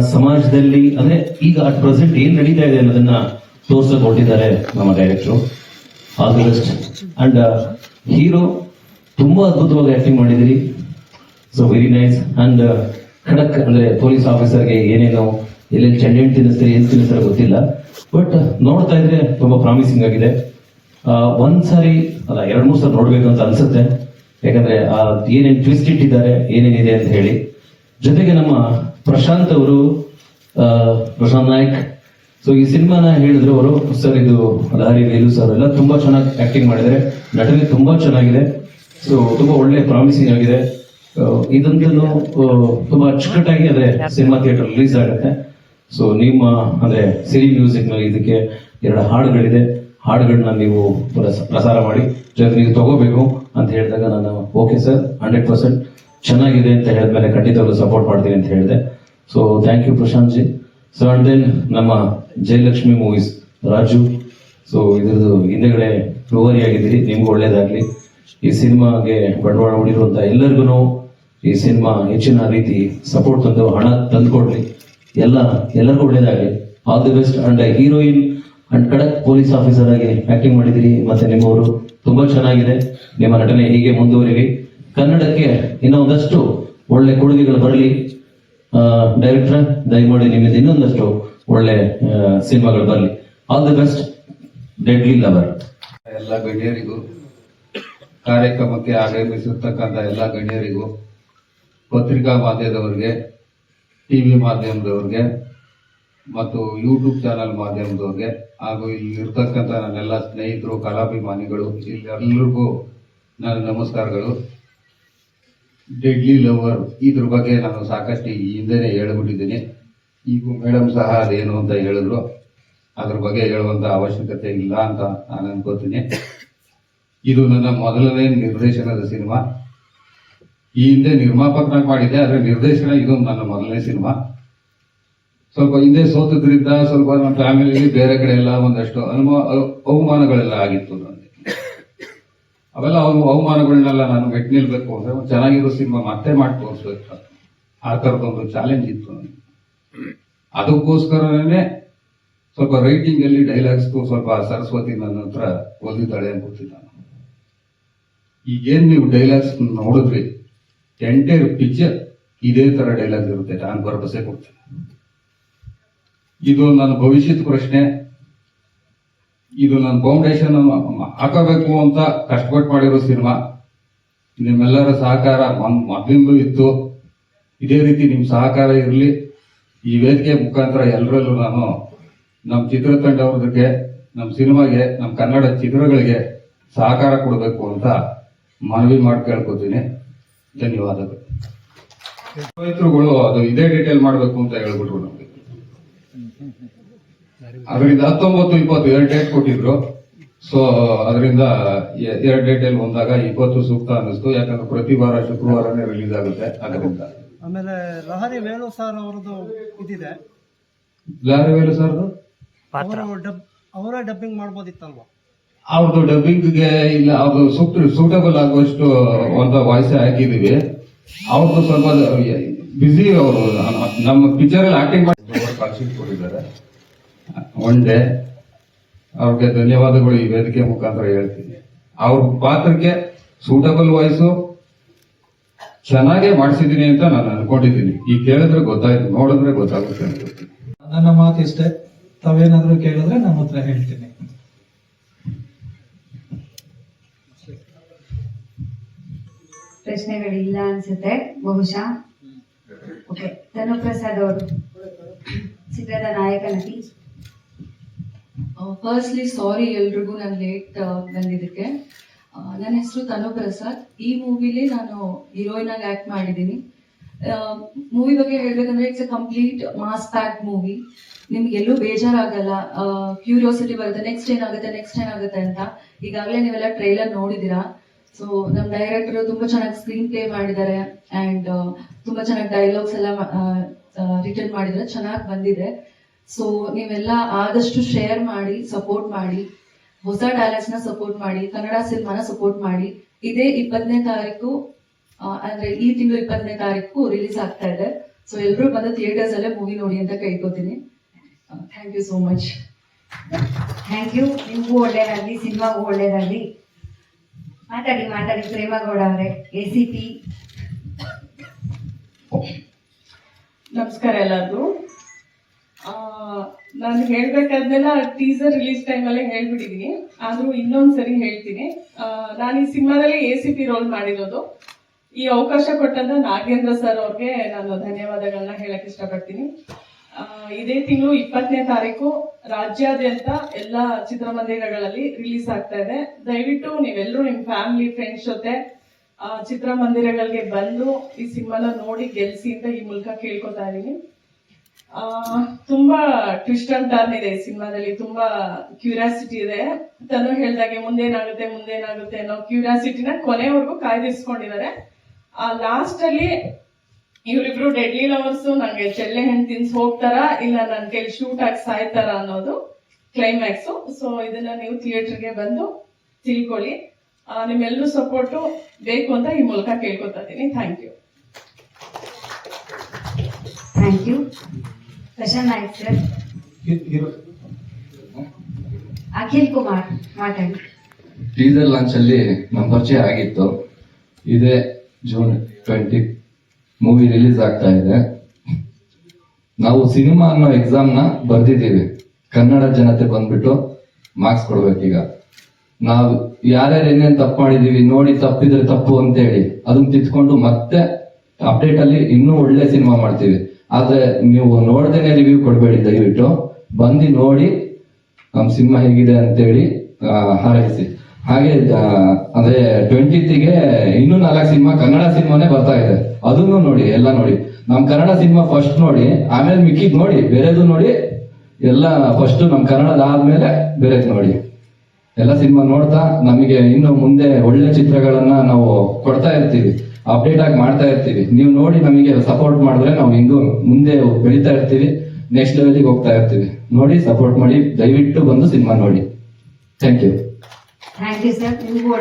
ಸಮಾಜದಲ್ಲಿ ಅಂದ್ರೆ ಈಗ ಅಟ್ ಪ್ರೆಸೆಂಟ್ ಏನ್ ನಡೀತಾ ಇದೆ ಅನ್ನೋದನ್ನ ತೋರ್ಸಕ್ ನಮ್ಮ director all the best and hero ತುಂಬಾ ಅದ್ಭುತವಾಗಿ ಆಕ್ಟಿಂಗ್ ಮಾಡಿದಿರಿ ಸೊ ವೆರಿ ನೈಸ್ ಅಂಡ್ ಖಡಕ್ ಅಂದ್ರೆ ಪೊಲೀಸ್ ಆಫೀಸರ್ಗೆ ಏನೇನೋ ಎಲ್ಲೆಲ್ಲಿ ಚೆಂಡೆಂಟ್ ತಿನ್ನಿಸ್ತಾರೆ ಏನ್ ತಿನ್ನಿಸ್ತಾರೆ ಗೊತ್ತಿಲ್ಲ. ಬಟ್ ನೋಡ್ತಾ ಇದ್ರೆ ತುಂಬಾ ಪ್ರಾಮಿಸಿಂಗ್ ಆಗಿದೆ. ಆ, ಒಂದ್ ಸಾರಿ ಅಲ್ಲ ಎರಡ್ ಮೂರ್ ಸಲ ನೋಡ್ಬೇಕು ಅಂತ ಅನ್ಸುತ್ತೆ. ಯಾಕಂದ್ರೆ ಆ ಏನೇನ್ ಟ್ವಿಸ್ಟ್ ಇಟ್ಟಿದ್ದಾರೆ ಏನೇನಿದೆ ಅಂತ ಹೇಳಿ. ಜೊತೆಗೆ ನಮ್ಮ ಪ್ರಶಾಂತ್ ಅವರು ಪ್ರಶಾಂತ್ ನಾಯ್ಕ್. ಸೊ ಈ ಸಿನಿಮಾನ ಹೇಳಿದ್ರು ಅವರು, ಸರ್, ಇದು ಲಹರಿ ವೇಲು ಸರ್, ಎಲ್ಲ ತುಂಬಾ ಚೆನ್ನಾಗಿ ಆಕ್ಟಿಂಗ್ ಮಾಡಿದ್ದಾರೆ. ನಟನೆ ತುಂಬಾ ಚೆನ್ನಾಗಿದೆ. ಸೊ ತುಂಬಾ ಒಳ್ಳೆ ಪ್ರಾಮಿಸಿಂಗ್ ಆಗಿದೆ. ಇದೊಂದು ತುಂಬಾ ಅಚ್ಚುಕಟ್ಟಾಗಿ ಅದೇ ಸಿನಿಮಾ ಥಿಯೇಟರ್ ರಿಲೀಸ್ ಆಗುತ್ತೆ. ಸೊ ನಿಮ್ಮ, ಅಂದ್ರೆ ಸಿರಿ ಮ್ಯೂಸಿಕ್ನಲ್ಲಿ ಇದಕ್ಕೆ ಎರಡು ಹಾಡುಗಳಿದೆ. ಹಾಡುಗಳನ್ನ ನೀವು ಪ್ರಸ- ಪ್ರಸಾರ ಮಾಡಿ ಜೊತೆ ನೀವು ತಗೋಬೇಕು ಅಂತ ಹೇಳಿದಾಗ ನಾನು ಓಕೆ ಸರ್ ಹಂಡ್ರೆಡ್ ಪರ್ಸೆಂಟ್ ಚೆನ್ನಾಗಿದೆ ಅಂತ ಹೇಳಿದ್ಮೇಲೆ ಖಂಡಿತವಾಗ್ಲೂ ಸಪೋರ್ಟ್ ಮಾಡ್ತೀನಿ ಅಂತ ಹೇಳಿದೆ. So thank you Prashanth ji so and then ನಮ್ಮ ಜಯಲಕ್ಷ್ಮಿ ಮೂವೀಸ್ ರಾಜು. ಸೊ ಇದ್ರದ್ದು ಹಿಂದೆಗಡೆ ರೂವರಿ ಆಗಿದ್ದೀರಿ, ನಿಮ್ಗೆ ಒಳ್ಳೇದಾಗ್ಲಿ. ಈ ಸಿನಿಮಾಗೆ ಬಂಡವಾಳ ಹೂಡಿರುವಂತ ಎಲ್ಲರಿಗೂ ಈ ಸಿನಿಮಾ ಹೆಚ್ಚಿನ ರೀತಿ ಸಪೋರ್ಟ್ ತಂದು, ಹಣ ತಂದುಕೊಡ್ಲಿ ಎಲ್ಲ, ಎಲ್ಲರಿಗೂ ಒಳ್ಳೇದಾಗಲಿ. All the best and heroine and ಖಡಕ್ ಪೊಲೀಸ್ ಆಫೀಸರ್ ಆಗಿ ಆಕ್ಟಿಂಗ್ ಮಾಡಿದಿರಿ ಮತ್ತೆ ನಿಮ್ಮವರು. ತುಂಬಾ ಚೆನ್ನಾಗಿದೆ. ನಿಮ್ಮ ನಟನೆ ಹೀಗೆ ಮುಂದುವರಿಲಿ. ಕನ್ನಡಕ್ಕೆ ಇನ್ನೂ ಒಂದಷ್ಟು ಒಳ್ಳೆ ಕೊಡುಗೆಗಳು ಬರಲಿ. ಡೈರೆಕ್ಟರ್ ದಯಮಾಡಿ ನಿಮ್ಮಿಂದ ಇನ್ನೊಂದಷ್ಟು ಒಳ್ಳೆ ಸಿನಿಮಾಗಳು ಬರಲಿ all the best deadly lover ಎಲ್ಲ ಗಣ್ಯರಿಗೂ, ಕಾರ್ಯಕ್ರಮಕ್ಕೆ ಆಗಮಿಸಿರ್ತಕ್ಕಂಥ ಎಲ್ಲ ಗಣ್ಯರಿಗೂ, ಪತ್ರಿಕಾ ಮಾಧ್ಯಮದವರಿಗೆ ಟಿವಿ ಮಾಧ್ಯಮದವ್ರಿಗೆ, ಮತ್ತು ಯೂಟ್ಯೂಬ್ ಚಾನಲ್ ಮಾಧ್ಯಮದವ್ರಿಗೆ, ಹಾಗೂ ಇಲ್ಲಿ ಇರ್ತಕ್ಕಂಥ ನನ್ನೆಲ್ಲ ಸ್ನೇಹಿತರು, ಕಲಾಭಿಮಾನಿಗಳು, ಇಲ್ಲಿ ಎಲ್ಲರಿಗೂ ನನ್ನ ನಮಸ್ಕಾರಗಳು. ಡೆಡ್ಲಿ ಲವರ್ ಇದ್ರ ಬಗ್ಗೆ ನಾನು ಸಾಕಷ್ಟು ಈ ಹಿಂದೆನೇ ಹೇಳ್ಬಿಟ್ಟಿದ್ದೀನಿ. ಈಗ ಮೇಡಮ್ ಸಹ ಅದೇನು ಅಂತ ಹೇಳಿದ್ರು. ಅದ್ರ ಬಗ್ಗೆ ಹೇಳುವಂತ ಅವಶ್ಯಕತೆ ಇಲ್ಲ ಅಂತ ನಾನು ಅನ್ಕೋತೀನಿ. ಇದು ನನ್ನ ಮೊದಲನೇ ನಿರ್ದೇಶನದ ಸಿನಿಮಾ. ಈ ಹಿಂದೆ ನಿರ್ಮಾಪಕನಾಗಿ ಮಾಡಿದ್ದೆ, ಆದರೆ ನಿರ್ದೇಶನ ಇದು ನನ್ನ ಮೊದಲನೇ ಸಿನಿಮಾ. ಸ್ವಲ್ಪ ಹಿಂದೆ ಸೋತದ್ರಿಂದ ಸ್ವಲ್ಪ ನಮ್ಮ ಫ್ಯಾಮಿಲಿ ಬೇರೆ ಕಡೆ ಎಲ್ಲ ಒಂದಷ್ಟು ಅನುಮ ಅವ- ಅವಮಾನಗಳೆಲ್ಲ ಆಗಿತ್ತು. ನನಗೆ ಅವೆಲ್ಲ ಅವ್ರು ಅವಮಾನಗಳನ್ನೆಲ್ಲ ನಾನು ಮೆಟ್ ನಿಲ್ಬೇಕು ಅಂದ್ರೆ ಒಂದು ಚೆನ್ನಾಗಿರೋ ಸಿನಿಮಾ ಮತ್ತೆ ಮಾಡಿ ತೋರಿಸ್ಬೇಕು. ಆ ಥರದೊಂದು ಚಾಲೆಂಜ್ ಇತ್ತು ನನಗೆ. ಅದಕ್ಕೋಸ್ಕರನೇ ಸ್ವಲ್ಪ ರೈಟಿಂಗ್ ಅಲ್ಲಿ ಡೈಲಾಗ್ಸ್ ಸ್ವಲ್ಪ ಸರಸ್ವತಿ ನನ್ನ ಹತ್ರ ಓದಿದ್ದಾಳೆ ಅಂತ ನಾನು ಈಗೇನ್ ನೀವು ಡೈಲಾಗ್ಸ್ ನೋಡಿದ್ರಿ ಎಂಟೈರ್ ಪಿಕ್ಚರ್ ಇದೇ ತರ ಡೈಲಾಗ್ ಇರುತ್ತೆ. ನಾನು ಭರವಸೆ ಕೊಡ್ತೇನೆ. ಇದು ನನ್ನ ಭವಿಷ್ಯದ ಪ್ರಶ್ನೆ. ಇದು ನನ್ನ ಫೌಂಡೇಶನ್ ಹಾಕಬೇಕು ಅಂತ ಕಷ್ಟಪಟ್ಟು ಮಾಡಿರೋ ಸಿನಿಮಾ. ನಿಮ್ಮೆಲ್ಲರ ಸಹಕಾರ ಮೊದ್ಲಿಂದಲೂ ಇತ್ತು. ಇದೇ ರೀತಿ ನಿಮ್ ಸಹಕಾರ ಇರಲಿ. ಈ ವೇದಿಕೆ ಮುಖಾಂತರ ಎಲ್ಲರಲ್ಲೂ ನಾನು ನಮ್ಮ ಚಿತ್ರತಂಡವ್ರದಕ್ಕೆ ನಮ್ಮ ಸಿನಿಮಾಗೆ ನಮ್ಮ ಕನ್ನಡ ಚಿತ್ರಗಳಿಗೆ ಸಹಕಾರ ಕೊಡಬೇಕು ಅಂತ ಮನವಿ ಮಾಡಿ ಕೇಳ್ಕೊತೀನಿ. ಧನ್ಯವಾದಗಳು. ಅದು ಇದೇ ಡೀಟೇಲ್ ಮಾಡಬೇಕು ಅಂತ ಹೇಳ್ಬಿಟ್ರು. ಅದರಿಂದ ಹತ್ತೊಂಬತ್ತು ಇಪ್ಪತ್ತು ಎರಡು ಡೇಟ್ ಕೊಟ್ಟಿದ್ರು. ಸೊ ಅದರಿಂದ ಎರಡು ಡೇಟ್ ಅಲ್ಲಿ ಬಂದಾಗ ಇಪ್ಪತ್ತು ಸೂಕ್ತ ಅನ್ನಿಸ್ತು. ಯಾಕಂದ್ರೆ ಪ್ರತಿ ವಾರ ಶುಕ್ರವಾರನೇ ರಿಲೀಸ್ ಆಗುತ್ತೆ ಅದರಿಂದ. ಆಮೇಲೆ ಲಹರಿ ವೇಣು ಸರ್ ಅವ್ರದ್ದು ಇದಿದೆ. ಲಹರಿ ವೇಲು ಸರ್ ಅವರ ಡಬ್ ಅವರೇ ಡಬ್ಬಿಂಗ್ ಮಾಡ್ಬೋದಿತ್ತಲ್ವಾ? ಅವ್ರದ್ದು ಡಬ್ಬಿಂಗ್ಗೆ ಇಲ್ಲ ಅವ್ರದ್ದು ಸೂಕ್ತ ಸೂಟಬಲ್ ಆಗುವಷ್ಟು ಅಂತ ವಾಯ್ಸ್ ಹಾಕಿದೀವಿ. ಅವ್ರದ್ದು ಸ್ವಲ್ಪ ಬಿಸಿ ಅವರು ನಮ್ಮ ಪಿಕ್ಚರ್ ಅಲ್ಲಿ ಆಕ್ಟಿಂಗ್ ಮಾಡಿ ಕಳ್ಸಿಟ್ಕೊಂಡಿದ್ದಾರೆ ಕೊಟ್ಟಿದ್ದಾರೆ. ಒನ್ ಡೇ ಅವ್ರಿಗೆ ಧನ್ಯವಾದಗಳು ಈ ವೇದಿಕೆ ಮುಖಾಂತರ ಹೇಳ್ತೀನಿ. ಅವ್ರ ಪಾತ್ರಕ್ಕೆ ಸೂಟಬಲ್ ವಾಯ್ಸು ಚೆನ್ನಾಗೆ ಮಾಡಿಸಿದೀನಿ ಅಂತ ನಾನು ಅನ್ಕೊಂಡಿದ್ದೀನಿ. ಈಗ ಕೇಳಿದ್ರೆ ಗೊತ್ತಾಯ್ತು ನೋಡಿದ್ರೆ ಗೊತ್ತಾಗುತ್ತೆ ಅನ್ಕೋತೀನಿ ನನ್ನ ಮಾತು ಇಷ್ಟೇ. ತಾವೇನಾದ್ರೂ ಕೇಳಿದ್ರೆ ನಾನು ಹತ್ರ ಹೇಳ್ತೀನಿ. ಪ್ರಶ್ನೆಗಳಿಲ್ಲ ಅನ್ಸುತ್ತೆ ಬಹುಶಃ. ಓಕೆ ತನು ಪ್ರಸಾದ್ ಅವರು ಚಿತ್ರದ ನಾಯಕ ನಟಿ. ಫಸ್ಟ್ಲಿ ಸಾರಿ ಎಲ್ರಿಗೂ ನಾನು ಲೇಟ್ ಬಂದಿದ್ದಕ್ಕೆ. ನನ್ನ ಹೆಸರು ತನು ಪ್ರಸಾದ್. ಈ ಮೂವಿಲಿ ನಾನು ಹೀರೋಯಿನ್ ಆಗಿ ಆಕ್ಟ್ ಮಾಡಿದ್ದೀನಿ. ಮೂವಿ ಬಗ್ಗೆ ಹೇಳ್ಬೇಕಂದ್ರೆ it's uh complete mass pack movie ನಿಮ್ಗೆ ಎಲ್ಲೂ ಬೇಜಾರಾಗಲ್ಲ ಕ್ಯೂರಿಯಾಸಿಟಿ ಬರುತ್ತೆ. ನೆಕ್ಸ್ಟ್ ಏನಾಗುತ್ತೆ ನೆಕ್ಸ್ಟ್ ಏನಾಗುತ್ತೆ ಅಂತ. ಈಗಾಗಲೇ ನೀವೆಲ್ಲ ಟ್ರೈಲರ್ ನೋಡಿದ್ದೀರಾ? ಸೊ ನಮ್ಮ ಡೈರೆಕ್ಟರ್ ತುಂಬಾ ಚೆನ್ನಾಗಿ ಸ್ಕ್ರೀನ್ ಪ್ಲೇ ಮಾಡಿದ್ದಾರೆ ಅಂಡ್ ತುಂಬಾ ಚೆನ್ನಾಗಿ ಡೈಲಾಗ್ಸ್ ಎಲ್ಲ ರಿಟರ್ನ್ ಮಾಡಿದ್ದಾರೆ. ಚೆನ್ನಾಗಿ ಬಂದಿದೆ. ಸೊ ನೀವೆಲ್ಲ ಆದಷ್ಟು ಶೇರ್ ಮಾಡಿ ಸಪೋರ್ಟ್ ಮಾಡಿ ಹೊಸ ಡೈಲಾಗ್ಸ್ನ ಸಪೋರ್ಟ್ ಮಾಡಿ ಕನ್ನಡ ಸಿನಿಮಾನ ಸಪೋರ್ಟ್ ಮಾಡಿ. ಇದೇ ಇಪ್ಪತ್ತನೇ ತಾರೀಕು ಅಂದ್ರೆ ಈ ತಿಂಗಳು ಇಪ್ಪತ್ತನೇ ತಾರೀಕು ರಿಲೀಸ್ ಆಗ್ತಾ ಇದೆ. ಸೊ ಎಲ್ಲರೂ ಬಂದು ಥಿಯೇಟರ್ಸ್ ಅಲ್ಲೇ ಮೂವಿ ನೋಡಿ ಅಂತ ಕೇಳ್ಕೊತೀನಿ. Thank you so much thank you ನಿಮಗೂ ಒಳ್ಳೇದಾಗ್ಲಿ ಸಿನಿಮಾಗೂ ಒಳ್ಳೇದಾಗ್ಲಿ. ಮಾತಾಡಿ ಮಾತಾಡಿ. ಪ್ರೇಮಗೌಡ ಅವರೇ ಎ ಸಿ ಪಿ ನಮಸ್ಕಾರ ಎಲ್ಲರಿಗೂ. ನಾನು ಹೇಳ್ಬೇಕಾದ್ನೆಲ್ಲ ಟೀಸರ್ ರಿಲೀಸ್ ಟೈಮಲ್ಲೇ ಹೇಳ್ಬಿಟ್ಟಿದೀನಿ. ಆದ್ರೂ ಇನ್ನೊಂದ್ ಸರಿ ಹೇಳ್ತೀನಿ. ನಾನು ಈ ಸಿನಿಮಾದಲ್ಲಿ ಎ ಸಿ ಪಿ ರೋಲ್ ಮಾಡಿರೋದು. ಈ ಅವಕಾಶ ಕೊಟ್ಟಂತ ನಾಗೇಂದ್ರ ಸರ್ ಅವ್ರಿಗೆ ನಾನು ಧನ್ಯವಾದಗಳನ್ನ ಹೇಳಕ್ ಇಷ್ಟಪಡ್ತೀನಿ. ಇದೇ ತಿಂಗಳು ಇಪ್ಪತ್ತನೇ ತಾರೀಕು ರಾಜ್ಯಾದ್ಯಂತ ಎಲ್ಲ ಚಿತ್ರಮಂದಿರಗಳಲ್ಲಿ ರಿಲೀಸ್ ಆಗ್ತಾ ಇದೆ. ದಯವಿಟ್ಟು ನೀವೆಲ್ಲರೂ ನಿಮ್ ಫ್ಯಾಮಿಲಿ ಫ್ರೆಂಡ್ಸ್ ಜೊತೆ ಚಿತ್ರಮಂದಿರಗಳಿಗೆ ಬಂದು ಈ ಸಿನಿಮಾನ ನೋಡಿ ಗೆಲ್ಸಿ ಅಂತ ಈ ಮೂಲಕ ಕೇಳ್ಕೊತಾ ಇದೀನಿ ಆ, ತುಂಬಾ ಟ್ವಿಸ್ಟ್ ಅಂಡ್ ಟರ್ನ್ ಇದೆ ಸಿನಿಮಾದಲ್ಲಿ, ತುಂಬಾ ಕ್ಯೂರಿಯಾಸಿಟಿ ಇದೆ. ತನು ಹೇಳ್ದಾಗೆ ಮುಂದೇನಾಗುತ್ತೆ ಮುಂದೇನಾಗುತ್ತೆ ಅನ್ನೋ ಕ್ಯೂರಿಯಾಸಿಟಿನ ಕೊನೆವರೆಗೂ ಕಾಯ್ದಿರಿಸ್ಕೊಂಡಿದ್ದಾರೆ. ಆ ಲಾಸ್ಟ್ ಅಲ್ಲಿ ಇವರಿಬ್ರು ಡೆಡ್ಲಿ ಲವರ್ಸ್ ನಂಗೆ ಚೆಲ್ಲೆ ಹೆಣ್ ತಿನ್ಸ್ ಹೋಗ್ತಾರ, ಇಲ್ಲ ನನ್ ಕೈಲಿ ಶೂಟ್ ಆಗಿ ಸಾಯ್ತಾರ ಅನ್ನೋದು ಕ್ಲೈಮ್ಯಾಕ್ಸ್ ಸೊ ಇದನ್ನ ನೀವು ಥಿಯೇಟರ್ಗೆ ಬಂದು ತಿಳ್ಕೊಳ್ಳಿ. ನಿಮ್ಮೆಲ್ಲರೂ ಸಪೋರ್ಟು ಬೇಕು ಅಂತ ಈ ಮೂಲಕ ಕೇಳ್ಕೊತಾ ಇದ್ದೀನಿ. Thank you thank you Prashanth Naik sir Akhil Kumar ಮಾತಾಡಿ ಟೀಸರ್ ಲಾಂಚ್ ಅಲ್ಲಿ ನಮ್ಮ ಪರಿಚಯ ಆಗಿತ್ತು. ಇದೇ ಜೂನ್ ಟ್ವೆಂಟಿ ಮೂವಿ ರಿಲೀಸ್ ಆಗ್ತಾ ಇದೆ. ನಾವು ಸಿನಿಮಾ ಅನ್ನೋ ಎಕ್ಸಾಮ್ನ ಬರ್ದಿದ್ದೀವಿ. ಕನ್ನಡ ಜನತೆ ಬಂದ್ಬಿಟ್ಟು ಮಾರ್ಕ್ಸ್ ಕೊಡ್ಬೇಕೀಗ. ನಾವು ಯಾರ್ಯಾರು ಏನೇನ್ ತಪ್ಪು ಮಾಡಿದೀವಿ ನೋಡಿ ತಪ್ಪಿದ್ರೆ ತಪ್ಪು ಅಂತ ಹೇಳಿ ಅದನ್ನ ತಿದ್ಕೊಂಡು ಮತ್ತೆ ಅಪ್ಡೇಟ್ ಅಲ್ಲಿ ಇನ್ನೂ ಒಳ್ಳೆ ಸಿನಿಮಾ ಮಾಡ್ತೀವಿ. ಆದ್ರೆ ನೀವು ನೋಡ್ದೇನೆ ರಿವ್ಯೂ ಕೊಡ್ಬೇಡಿ ದಯವಿಟ್ಟು. ಬಂದು ನೋಡಿ ನಮ್ ಸಿನಿಮಾ ಹೇಗಿದೆ ಅಂತೇಳಿ ಹಾರೈಸಿ. ಹಾಗೆ ಅಂದ್ರೆ ಟ್ವೆಂಟಿಗೆ ಇನ್ನೂ ನಾಲ್ಕು ಸಿನಿಮಾ, ಕನ್ನಡ ಸಿನಿಮಾನೇ ಬರ್ತಾ ಇದೆ. ಅದನ್ನು ನೋಡಿ, ಎಲ್ಲ ನೋಡಿ. ನಮ್ ಕನ್ನಡ ಸಿನಿಮಾ ಫಸ್ಟ್ ನೋಡಿ, ಆಮೇಲೆ ಮಿಕ್ಕಿದ್ ನೋಡಿ, ಬೇರೆದು ನೋಡಿ, ಎಲ್ಲ ಫಸ್ಟ್ ನಮ್ ಕನ್ನಡದ ಆದ್ಮೇಲೆ ಬೇರೆದ್ ನೋಡಿ. ಎಲ್ಲ ಸಿನಿಮಾ ನೋಡ್ತಾ, ನಮಗೆ ಇನ್ನು ಮುಂದೆ ಒಳ್ಳೆ ಚಿತ್ರಗಳನ್ನ ನಾವು ಕೊಡ್ತಾ ಇರ್ತೀವಿ. ಅಪ್ಡೇಟ್ ಆಗಿ ಮಾಡ್ತಾ ಇರ್ತೀವಿ. ನೀವು ನೋಡಿ ನಮಗೆ ಸಪೋರ್ಟ್ ಮಾಡಿದ್ರೆ ನಾವು ಹಿಂಗೂ ಮುಂದೆ ಬೆಳಿತಾ ಇರ್ತೀವಿ. ನೆಕ್ಸ್ಟ್ ಲೆವೆಲ್ಗೆ ಹೋಗ್ತಾ ಇರ್ತೀವಿ. ನೋಡಿ ಸಪೋರ್ಟ್ ಮಾಡಿ, ದಯವಿಟ್ಟು ಬಂದು ಸಿನಿಮಾ ನೋಡಿ. Thank you thank you sir ನಿಮಗೂ